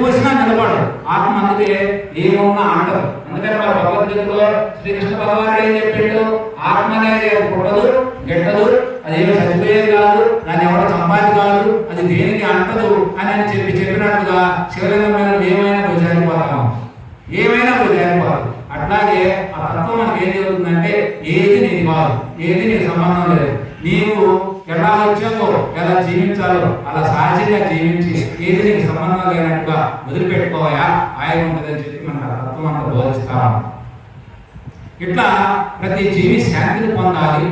పోసినా నిలబడరు. ఆత్మ అందుకే ఏమున్నా అంటదు అందుకని మన భగవద్గీతలో శ్రీకృష్ణ భగవానుడు ఏం చెప్పిండు? ఆత్మ అనేది పుట్టదు గెట్టదు అది ఏమి చచ్చిపోయేది కాదు దాన్ని ఎవరు సంపాది కాదు అది దేనికి అంటదు అని అని చెప్పి చెప్పినట్టుగా శివలింగం ఏమైనా పోయి జారిపోతాం ఏమైనా పోయి జారిపోతాం అట్లాగే ఆ తత్వం మనకి ఏం జరుగుతుందంటే ఏది నీది కాదు ఏది నీకు సంబంధం లేదు. నీవు ఎలా వచ్చావో ఎలా జీవించాలో అలా సహజంగా జీవించి ఏది నీకు సంబంధం లేనట్టుగా వదిలిపెట్టుకోవయా ఆయన ఉంటుందని చెప్పి మన తత్వం అంతా ఇట్లా ప్రతి జీవి శాంతిని పొందాలి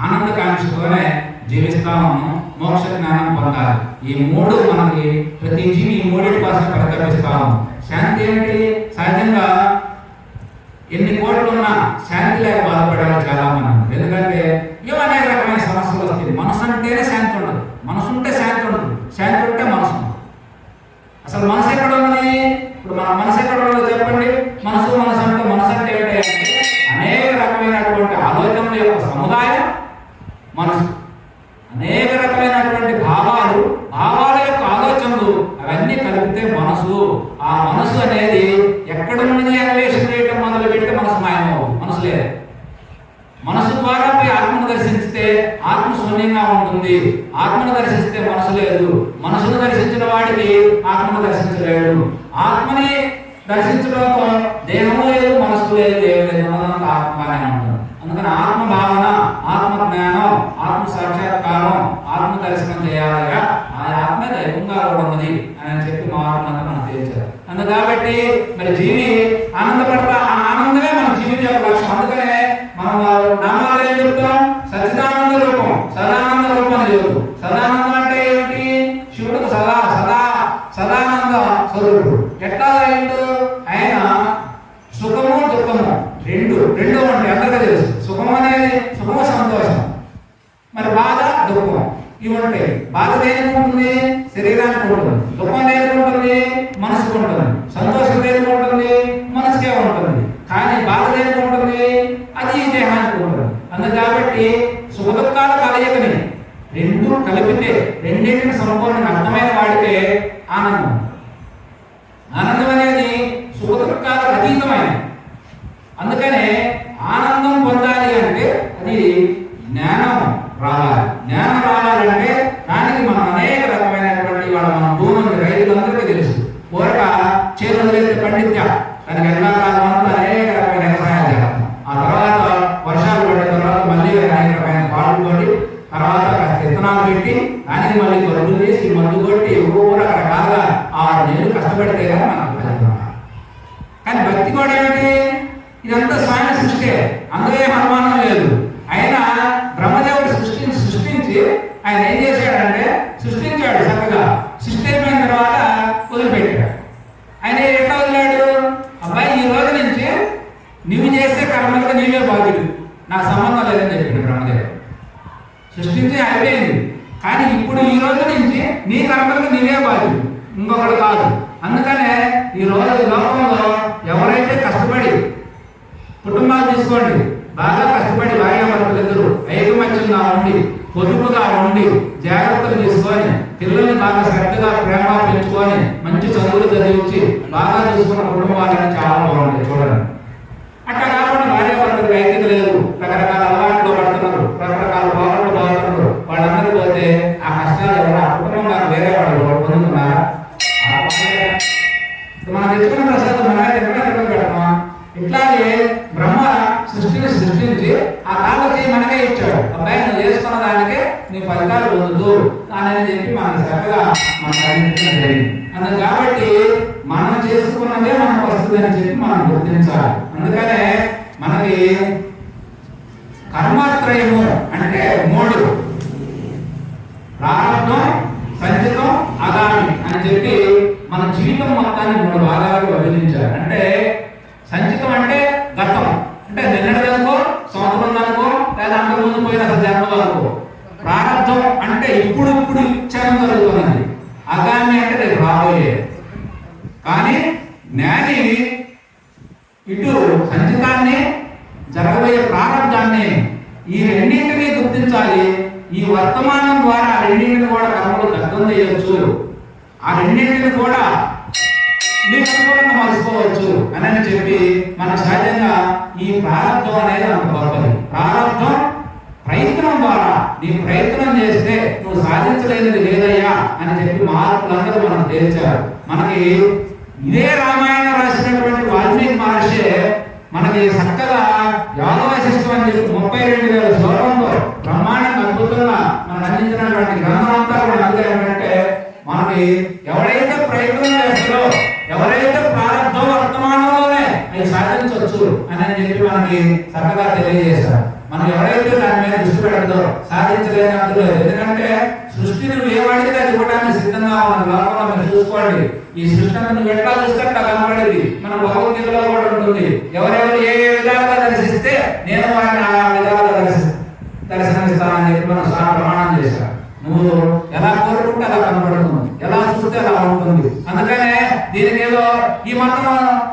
ఆనందకాంక్షతోనే జీవిస్తాము మోక్ష జ్ఞానం పొందాలి. ఈ మూడు మనకి ప్రతి జీవి ఈ మూడింటి కోసం ప్రకటిస్తాము శాంతి ఏంటి సహజంగా ఎన్ని కోట్లు ఉన్నా శాంతి లేక బాధపడాలి చాలా మంది ఎందుకంటే ఇవి అనేక రకమైన సమస్యలు వస్తాయి మనసు అంటేనే శాంతి ఉండదు మనసు ఉంటే శాంతి ఉండదు శాంతి ఉంటే మనసు ఉండదు అసలు మనసు ఎక్కడ ఉన్నది ఇప్పుడు మన మనసు ఎక్కడ ఉన్నదో చెప్పండి మనసు మనసు అంటే మనసు అంటే ఏంటి అంటే అనేక రకమైనటువంటి ఆలోచనల యొక్క సముదాయం మనసు అనేక రకమైనటువంటి భావాలు భావాల యొక్క ఆలోచనలు అవన్నీ కలిపితే మనసు ఆ మనసు అనేది ఎక్కడ ఉన్నది అన్వేషణ చేయటం మొదలు పెడితే మనసు మాయమవు మనసు లేదు. మనసు ద్వారా పోయి ఆత్మను దర్శించితే ఆత్మ శూన్యంగా ఉంటుంది. ఆత్మను దర్శిస్తే మనసు లేదు. మనసును దర్శించిన వాడికి ఆత్మను దర్శించలేడు. ఆత్మని దర్శించడంతో దేహము లేదు మనసు లేదు ఏమి లేదు ఆత్మగానే ఉంటుంది అందుకని ఆత్మ భావన ఆత్మ జ్ఞానం ఆత్మ సాక్షాత్కారం ఆత్మ దర్శనం చేయాలిగా. ఆ ఆత్మ దైవంగా ఉన్నది అని చెప్పి మా ఆత్మ అందు కాబట్టి మరి జీవి ఆనందపడతా. ఆ ఆనందమే మన జీవితం యొక్క లక్ష్యం. అందుకనే మనం నామాలు ఏం చెప్తాం? సచిదానంద రూపం. సదానంద రూపం అని చెబుతాం సదానందం అంటే ఏమిటి? శివుడు సదా సదా సదానంద స్వరూపుడు. ఎట్లా అయిండు? ఆయన సుఖము దుఃఖము రెండు రెండు ఉంటాయి అందరికీ తెలుసు. సుఖం అనేది సుఖము సంతోషం. మరి బాధ దుఃఖం. ఇవి ఉంటాయి. బాధ దేనికి ఉంటుంది? శరీరానికి ఉంటుంది. దుఃఖం దేనికి ఉంటుంది? మనసుకు ఉంటుంది. సంతోషం దేనికి ఉంటుంది మనసుకే ఉంటుంది. కానీ బాధ దేనికి ఉంటుంది అది ఈ దేహానికి ఉంటుంది. అందు కాబట్టి సుఖ దుఃఖాల కలయికని రెండు కలిపితే రెండింటిని సంపూర్ణంగా అర్థమైన వాడితే ఆనందం. ఆనందం అనేది సుఖ దుఃఖాలకు అతీతమైనది. అందుకనే ఆనందం పొందాలి అంటే అది జ్ఞానం రావాలి జ్ఞానం రావాలంటే దానికి మనం అనేక రకమైనటువంటి వాళ్ళ మన భూమి రైతులందరికీ తెలుసు పూరక చేతులు వదిలేస్తే పండిత్య దానికి ఎండాకాలం అంతా అనేక రకమైన వ్యవసాయాలు చేస్తాం ఆ తర్వాత వర్షాలు పడిన తర్వాత మళ్ళీ అనేక రకమైన పాటలు తర్వాత విత్తనాలు పెట్టి దానికి మళ్ళీ గొడ్డు తీసి మందు కొట్టి ఊరు రకరకాలుగా ఆరు నెలలు కష్టపడితే కానీ మనకు కానీ భక్తి కూడా ఏమిటి? ఇదంతా స్వయం సృష్టి. అందులో ఏం అనుమానం లేదు. ఆయన బ్రహ్మదేవుడు సృష్టిని సృష్టించి ఆయన ఏం చేశాడంటే సృష్టించాడు చక్కగా సృష్టి అయిపోయిన తర్వాత వదిలిపెట్టాడు ఆయన ఎట్లా వదిలాడు అబ్బాయి ఈ రోజు నుంచి నువ్వు చేసే కర్మలకు నా సంబంధం లేదని చెప్పాడు బ్రహ్మదేవుడు. సృష్టించి అయిపోయింది కానీ ఇప్పుడు ఈ రోజు నుంచి నీ కర్మలకు నీవే బాధ్యుడు. ఇంకొకడు కాదు. అందుకనే ఈ రోజు లోకంలో ఎవరైతే కష్టపడి కుటుంబాలు తీసుకోండి బాగా కష్టపడి భార్య భర్తలు ఇద్దరు ఐకమత్యంగా ఉండి పొదుపుగా ఉండి జాగ్రత్తలు తీసుకొని పిల్లల్ని బాగా శ్రద్ధగా ప్రేమ పెంచుకొని మంచి చదువులు చదివించి బాగా చూసుకున్న కుటుంబాలని చాలా బాగుంటాయి. చూడండి. భార్య భర్తలు లేదు రకరకాల అలవాట్లు పడుతున్నారు రకరకాల భావనలు పోతున్నారు వాళ్ళందరూ పోతే ఆ కష్టాలు ఎవరు ఆ కుటుంబం వేరే వాళ్ళు పొందుతున్నారా? మనం తెచ్చుకున్న ప్రసాదం మనమే ఎక్కడ తినడం ఇట్లాగే బ్రహ్మ సృష్టిని సృష్టించి ఆ కాళ్ళకి మనకే ఇచ్చాడు. అబ్బాయి నువ్వు చేసుకున్న దానికే నీ ఫలితాలు పొందుతూ అని చెప్పి మనం చక్కగా మనం అందించడం జరిగింది. అందుకు కాబట్టి మనం చేసుకున్నదే మనకు వస్తుందని చెప్పి మనం గుర్తించాలి. అందుకనే మనకి కర్మత్రయము అంటే మూడు. ప్రారంభం సంచితం అగామి అని చెప్పి మన జీవితం మొత్తాన్ని మూడు భాగాలకు విభజించారు. అంటే సంచితం అంటే గతం. అంటే నిన్నటిదనుకో సంవత్సరం అనుకో లేదా అంతకు ముందు పోయిన అసలు అనుకో ప్రారంభం అంటే ఇప్పుడు ఇప్పుడు ఇచ్చాను జరుగుతున్నది. అగామి అంటే రేపు రాబోయే. కానీ జ్ఞాని ఇటు సంచితాన్ని రాబోయే ప్రారంభాన్ని ఈ రెండింటినీ గుర్తించాలి. ఈ వర్తమానం ద్వారా ఆ రెండింటిని కూడా కర్మలు దగ్ధం చేయవచ్చు. ఆ రెండింటిని కూడా అని చెప్పి మన సహజంగా ఈ ప్రారంభం అనేది మనకు గొప్పది ప్రారంభం ప్రయత్నం ద్వారా. నీ ప్రయత్నం చేస్తే నువ్వు సాధించలేనిది లేదయ్యా అని చెప్పి మార్పులందరూ మనం తేల్చారు. మనకి ఇదే రామాయణం రాసినటువంటి వాల్మీకి మహర్షి మనకి చక్కగా యాదవశిష్టం అని చెప్పి ముప్పై రెండు వేల శ్లోకంలో బ్రహ్మాండంగా అద్భుతంగా మనం అందించినటువంటి గ్రంథం అంతా కూడా అందులో ఏంటంటే మనకి ఎవరైతే ప్రయత్నం చేస్తారో ఎవరైతే ప్రారంభం వర్తమానంలోనే అవి సాధించవచ్చు అని చెప్పి మనకి చక్కగా తెలియజేశారు. మనం ఎవరైతే దాని మీద దృష్టి పెడతారో సాధించలేని అందులో ఎందుకంటే సృష్టిని నువ్వు ఏమడిగితే అది ఇవ్వడానికి సిద్ధంగా ఉన్న లోకంలో మనం చూసుకోండి. ఈ సృష్టిని నువ్వు ఎట్లా చూస్తే అట్లా కనబడేది. మనం భగవద్గీత ఉంటుంది ఎవరెవరు ఏ ఏ విధాలుగా దర్శిస్తే నేను ఆయన ఆ విధాలుగా దర్శి దర్శనమిస్తానని చెప్పి మనం సహా ప్రమాణం చేశారు. నువ్వు ఎలా కోరుకుంటే అలా కనబడుతుంది. ఎలా చూస్తే అలా ఉంటుంది. అందుకనే దీనికి ఏదో ఈ మతం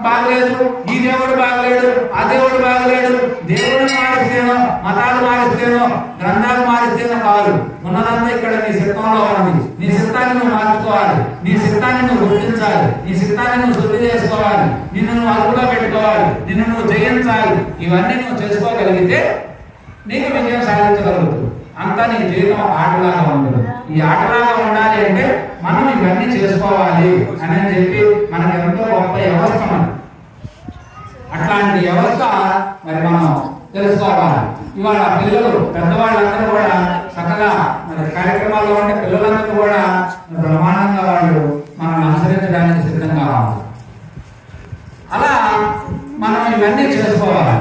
బాగలేదు ఈ దేవుడు బాగలేడు ఆ దేవుడు బాగలేడు దేవుడు మారిస్తేనో మతాలు మారిస్తేనో గ్రంథాలు మారిస్తేనో కాదు. ఉన్నదంతా ఇక్కడ నీ సిద్ధంలో ఉంది నీ సిద్ధాన్ని నువ్వు మార్చుకోవాలి. నీ సిద్ధాన్ని నువ్వు గుర్తించాలి. నీ సిద్ధాన్ని నువ్వు శుద్ధి చేసుకోవాలి. నిన్ను నువ్వు అదుపులో పెట్టుకోవాలి. నిన్ను నువ్వు జయించాలి. ఇవన్నీ నువ్వు చేసుకోగలిగితే నీకు విజయం సాధించగలుగుతుంది. అంతా నీ జీవితం ఆటలాగా ఉండదు ఈ ఆటలాగా ఉండాలి అంటే మనం ఇవన్నీ చేసుకోవాలి అని చెప్పి మనకు ఎంతో గొప్ప వ్యవస్థ మనం అట్లాంటి వ్యవస్థ మరి మనం తెలుసుకోవాలి. ఇవాళ పిల్లలు పెద్దవాళ్ళందరూ కూడా చక్కగా మరి కార్యక్రమాల్లో ఉండే పిల్లలందరూ కూడా బ్రహ్మాండంగా వాళ్ళు మనం అనుసరించడానికి సిద్ధంగా ఉన్నారు. మనం ఇవన్నీ చేసుకోవాలి.